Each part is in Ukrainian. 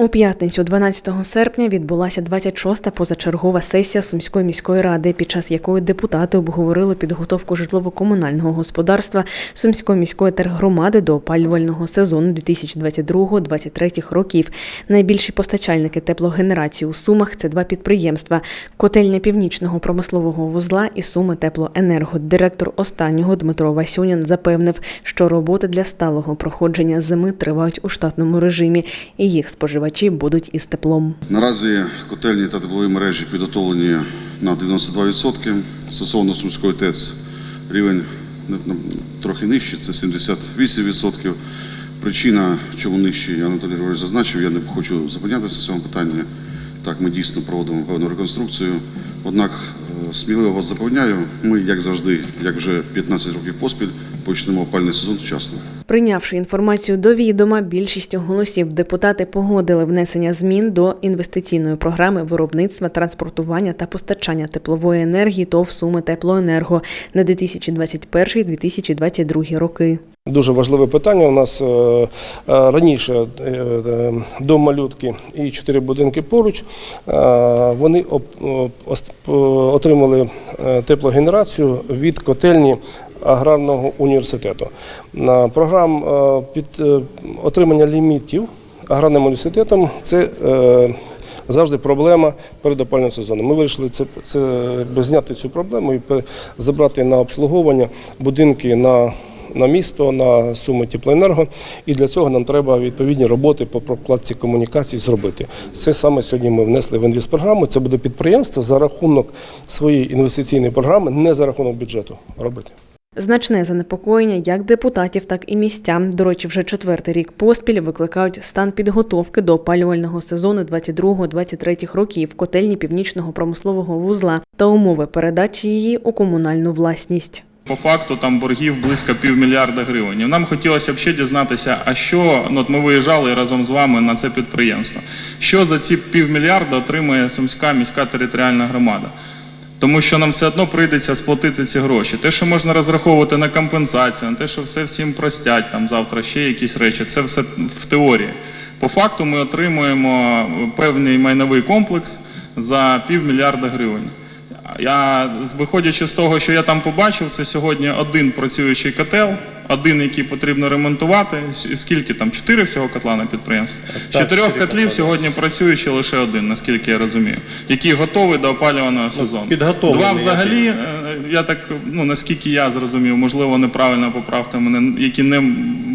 У п'ятницю, 12 серпня, відбулася 26-та позачергова сесія Сумської міської ради, під час якої депутати обговорили підготовку житлово-комунального господарства Сумської міської тергромади до опалювального сезону 2022-2023 років. Найбільші постачальники теплогенерації у Сумах це два підприємства: котельня північного промислового вузла і Суми Теплоенерго. Директор останнього Дмитро Васюнін запевнив, що роботи для сталого проходження зими тривають у штатному режимі, і їх споживачі будуть із теплом. Наразі котельні та теплові мережі підготовлені на 92%. Стосовно Сумської ТЕЦ рівень трохи нижчий, це 78%. Причина, чому нижчий, Анатолій Григорович зазначив, я не хочу зупинятися в цьому питанні. Так, ми дійсно проводимо певну реконструкцію. Однак е, сміливо вас запевняю, ми, як завжди, як вже 15 років поспіль, почнемо опальний сезон вчасно. Прийнявши інформацію до відома, більшістю голосів депутати погодили внесення змін до інвестиційної програми виробництва, транспортування та постачання теплової енергії ТОВ Суми Теплоенерго на 2021-2022 роки. Дуже важливе питання. У нас е, е, раніше е, дом малютки і чотири будинки поруч. Вони отримали теплогенерацію від котельні аграрного університету. Програм е, під е, отримання лімітів аграрним університетом це. е, Завжди проблема перед опальним сезоном. Ми вирішили це, це зняти цю проблему і забрати на обслуговування будинки на на місто, на суми теплоенерго, і для цього нам треба відповідні роботи по прокладці комунікацій зробити. Це саме сьогодні ми внесли в інвестпрограму. Це буде підприємство за рахунок своєї інвестиційної програми, не за рахунок бюджету робити. Значне занепокоєння як депутатів, так і містян. До речі, вже четвертий рік поспіль викликають стан підготовки до опалювального сезону 22-23 років котельні північного промислового вузла та умови передачі її у комунальну власність. По факту там боргів близько півмільярда гривень. Нам хотілося б ще дізнатися, а що ну, от ми виїжджали разом з вами на це підприємство. Що за ці півмільярда отримує Сумська міська територіальна громада? Тому що нам все одно прийдеться сплатити ці гроші. Те, що можна розраховувати на компенсацію, на те, що все всім простять там завтра ще якісь речі, це все в теорії. По факту ми отримуємо певний майновий комплекс за півмільярда гривень. Я, виходячи з того, що я там побачив, це сьогодні один працюючий котел, один, який потрібно ремонтувати. Скільки там? Чотири всього котла на підприємстві? З Чотирьох котлів котла, сьогодні працюючи лише один, наскільки я розумію, який готовий до опалюваного сезону. підготовлений, Два взагалі, е, я так, ну наскільки я зрозумів, можливо, неправильно поправте мене, які не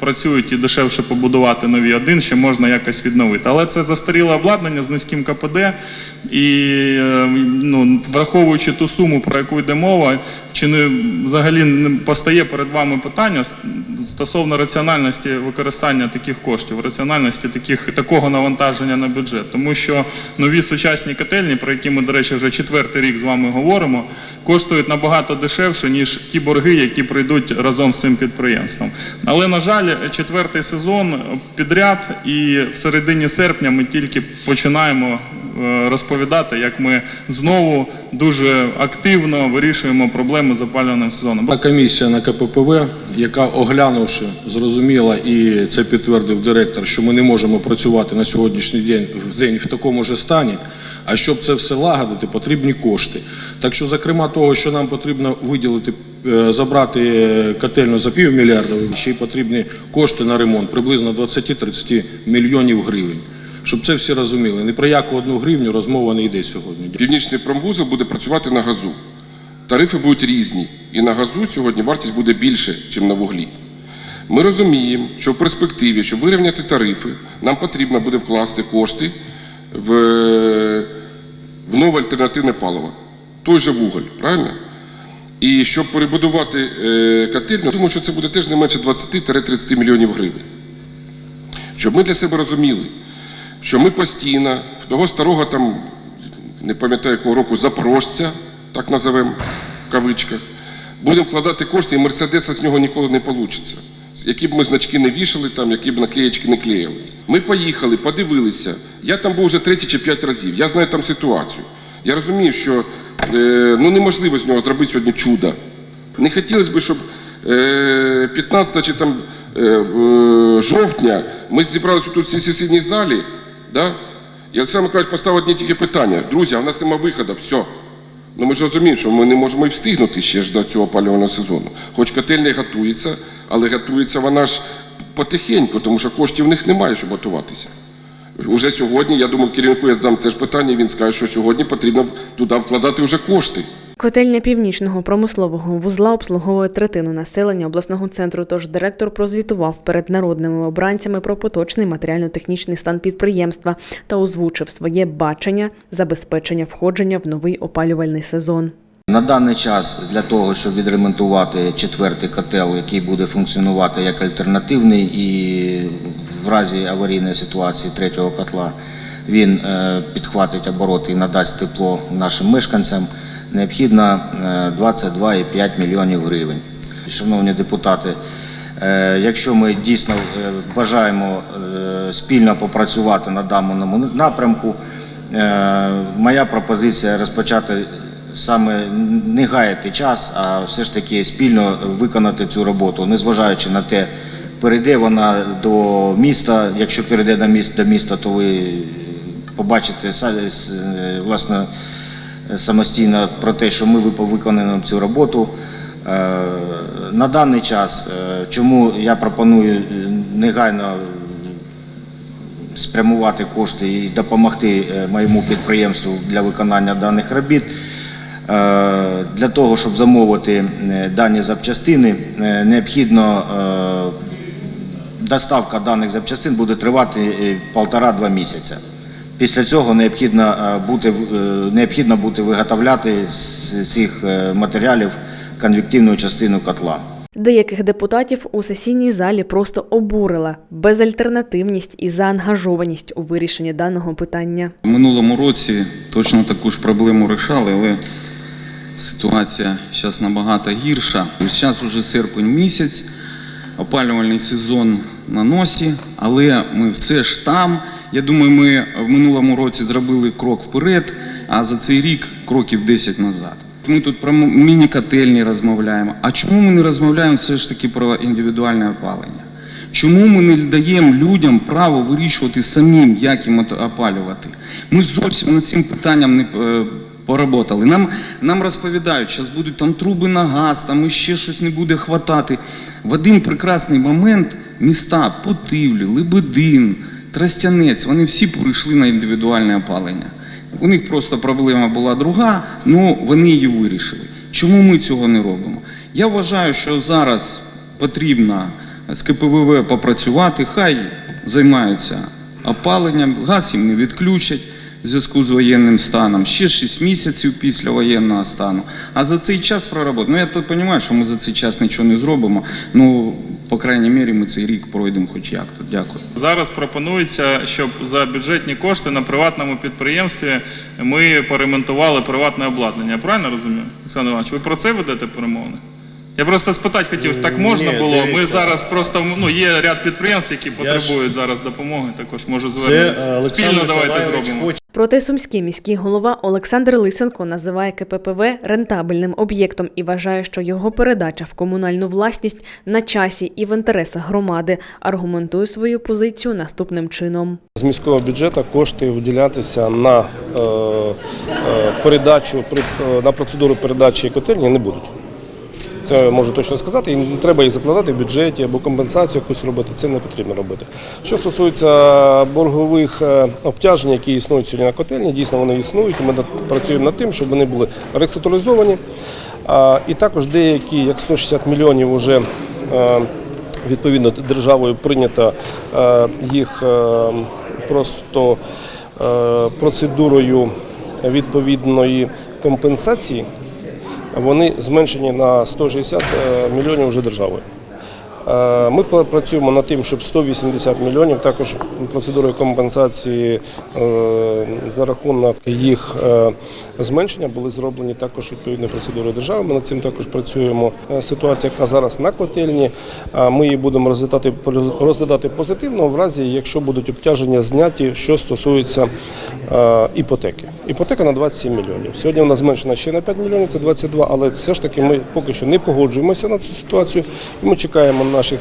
працюють і дешевше побудувати нові. Один ще можна якось відновити. Але це застаріле обладнання з низьким КПД, і е, ну, враховуючи ту суму, про яку йде мова, чи не взагалі не постає перед вами питання стосовно раціональності використання таких коштів, раціональності таких, такого навантаження на бюджет. Тому що нові сучасні котельні, про які ми, до речі, вже четвертий рік з вами говоримо, коштують набагато дешевше, ніж ті борги, які прийдуть разом з цим підприємством. Але, на жаль, четвертий сезон підряд, і в середині серпня ми тільки починаємо е, розповідати, як ми знову дуже активно вирішуємо проблеми з опалювальним сезоном. Комісія на КППВ, яка оглянувши, зрозуміла, і це підтвердив директор, що ми не можемо працювати на сьогоднішній день в день в такому ж стані. А щоб це все лагодити, потрібні кошти. Так що, зокрема, того, що нам потрібно виділити, е, забрати е, котельну за півмільярда, ще й потрібні кошти на ремонт, приблизно 20-30 мільйонів гривень. Щоб це всі розуміли, ні про яку одну гривню розмова не йде сьогодні. Північний промвузол буде працювати на газу. Тарифи будуть різні. І на газу сьогодні вартість буде більше, ніж на вуглі. Ми розуміємо, що в перспективі, щоб вирівняти тарифи, нам потрібно буде вкласти кошти в, в нове альтернативне паливо. Той же вуголь, правильно? І щоб перебудувати е, котельню, думаю, що це буде теж не менше 20-30 мільйонів гривень. Щоб ми для себе розуміли, що ми постійно в того старого там, не пам'ятаю якого року, запорожця, так називемо в кавичках, будемо вкладати кошти, і Мерседеса з нього ніколи не вийде. Які б ми значки не вішали, там, які б наклеєчки не клеїли. Ми поїхали, подивилися. Я там був вже третій чи п'ять разів. Я знаю там ситуацію. Я розумію, що е, ну, неможливо з нього зробити сьогодні чудо. Не хотілося б, щоб е, 15 чи там е, жовтня ми зібралися тут в цій сесійній залі Да? І Олександр Миколаївич поставив одні тільки питання. Друзі, а в нас нема виходу, все. Ну ми ж розуміємо, що ми не можемо і встигнути ще ж до цього опалювального сезону. Хоч котельня готується, але готується вона ж потихеньку, тому що коштів в них немає, щоб готуватися. Уже сьогодні, я думаю, керівнику я задам це ж питання, він скаже, що сьогодні потрібно туди вкладати вже кошти. Котельня північного промислового вузла обслуговує третину населення обласного центру. Тож директор прозвітував перед народними обранцями про поточний матеріально-технічний стан підприємства та озвучив своє бачення забезпечення входження в новий опалювальний сезон. На даний час для того, щоб відремонтувати четвертий котел, який буде функціонувати як альтернативний, і в разі аварійної ситуації третього котла він е, підхватить обороти і надасть тепло нашим мешканцям, необхідно е, 22,5 мільйонів гривень. Шановні депутати, е, якщо ми дійсно е, бажаємо е, спільно попрацювати на даному напрямку, е, моя пропозиція розпочати саме не гаяти час, а все ж таки спільно виконати цю роботу, незважаючи на те, перейде вона до міста. Якщо перейде до міста, до міста, то ви побачите е, власне самостійно про те, що ми виконуємо цю роботу. Е, На даний час, е, чому я пропоную негайно спрямувати кошти і допомогти моєму підприємству для виконання даних робіт. Е, Для того, щоб замовити е, дані запчастини, е, необхідно доставка даних запчастин буде тривати е, полтора-два місяця. Після цього необхідно бути, в- необхідно буде виготовляти з цих матеріалів конвективну частину котла. Деяких депутатів у сесійній залі просто обурила безальтернативність і заангажованість у вирішенні даного питання. Минулому році точно таку ж проблему рішали, але ситуація зараз набагато гірша. Зараз уже серпень місяць, опалювальний сезон на носі, але ми все ж там. Я думаю, ми в минулому році зробили крок вперед, а за цей рік кроків 10 назад. Ми тут про міні-котельні розмовляємо. А чому ми не розмовляємо все ж таки про індивідуальне опалення? Чому ми не даємо людям право вирішувати самим, як їм опалювати? Ми зовсім над цим питанням не е, поработали. Нам, нам розповідають, що будуть там труби на газ, там ще щось не буде хватати. В один прекрасний момент міста Путивлі, Лебедин, Тростянець, вони всі перейшли на індивідуальне опалення. У них просто проблема була друга, ну вони її вирішили. Чому ми цього не робимо? Я вважаю, що зараз потрібно з КПВВ попрацювати, хай займаються опаленням, газ їм не відключать в зв'язку з воєнним станом, ще 6 місяців після воєнного стану. А за цей час проработати. Ну я то розумію, що ми за цей час нічого не зробимо. Ну, по крайній мірі, ми цей рік пройдемо хоч як-то. Дякую. Зараз пропонується, щоб за бюджетні кошти на приватному підприємстві ми поремонтували приватне обладнання. Я правильно розумію, Олександр Іванович? Ви про це ведете перемовини? Я просто спитати хотів, так можна Ні, було? Ми зараз просто ну є ряд підприємств, які потребують зараз допомоги. Також може звернутися. е, Спільно давайте зробимо. Проте сумський міський голова Олександр Лисенко називає КППВ рентабельним об'єктом і вважає, що його передача в комунальну власність на часі і в інтересах громади аргументує свою позицію наступним чином. З міського бюджету кошти виділятися на е, е, передачу е, на процедуру передачі котельні не будуть. Це можу точно сказати, і не треба їх закладати в бюджеті або компенсацію якусь робити. Це не потрібно робити. Що стосується боргових е, обтяжень, які існують сьогодні на котельні, дійсно вони існують. Ми працюємо над тим, щоб вони були реструктуризовані. І також деякі, як 160 мільйонів, вже е, відповідно державою прийнято е, їх просто процедурою відповідної компенсації вони зменшені на 160 е, мільйонів вже державою. Е, Ми пра- працюємо над тим, щоб 180 мільйонів також процедурою компенсації е, за рахунок їх е, зменшення були зроблені також відповідною процедурою держави. Ми над цим також працюємо. Ситуація, яка зараз на котельні, ми її будемо розглядати, розглядати позитивно в разі, якщо будуть обтяження зняті, що стосується іпотеки. Іпотека на 27 мільйонів. Сьогодні вона зменшена ще на 5 мільйонів, це 22, але все ж таки ми поки що не погоджуємося на цю ситуацію. І ми чекаємо наших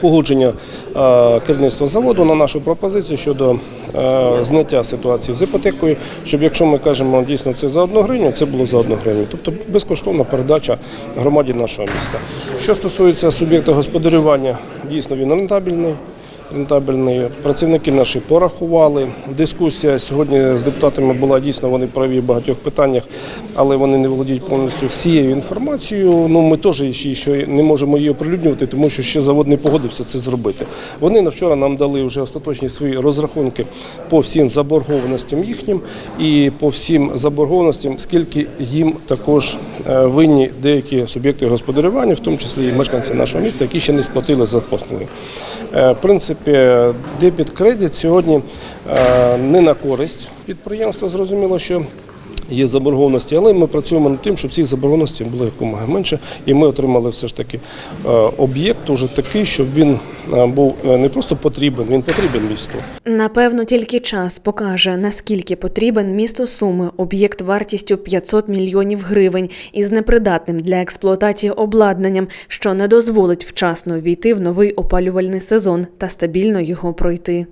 погодження е, керівництва заводу на нашу пропозицію щодо е, зняття ситуації з іпотекою, щоб якщо ми кажемо дійсно це за одну гривню, це було за одну гривню. Тобто безкоштовна передача громаді нашого міста. Що стосується суб'єкта господарювання, дійсно він рентабельний. Рентабельний. Працівники наші порахували. Дискусія сьогодні з депутатами була дійсно вони праві в багатьох питаннях, але вони не володіють повністю всією інформацією. Ну ми теж ще, не можемо її оприлюднювати, тому що ще завод не погодився це зробити. Вони на вчора нам дали вже остаточні свої розрахунки по всім заборгованостям їхнім і по всім заборгованостям, скільки їм також е, винні деякі суб'єкти господарювання, в тому числі і мешканці нашого міста, які ще не сплатили за послуги. Е, В принципі, дебіт кредит сьогодні е, не на користь підприємства. Зрозуміло, що є заборгованості, але ми працюємо над тим, щоб цих заборгованостей було якомога менше, і ми отримали все ж таки е, об'єкт уже такий, щоб він е, був е, не просто потрібен, він потрібен місту. Напевно, тільки час покаже, наскільки потрібен місту Суми об'єкт вартістю 500 мільйонів гривень із непридатним для експлуатації обладнанням, що не дозволить вчасно війти в новий опалювальний сезон та стабільно його пройти.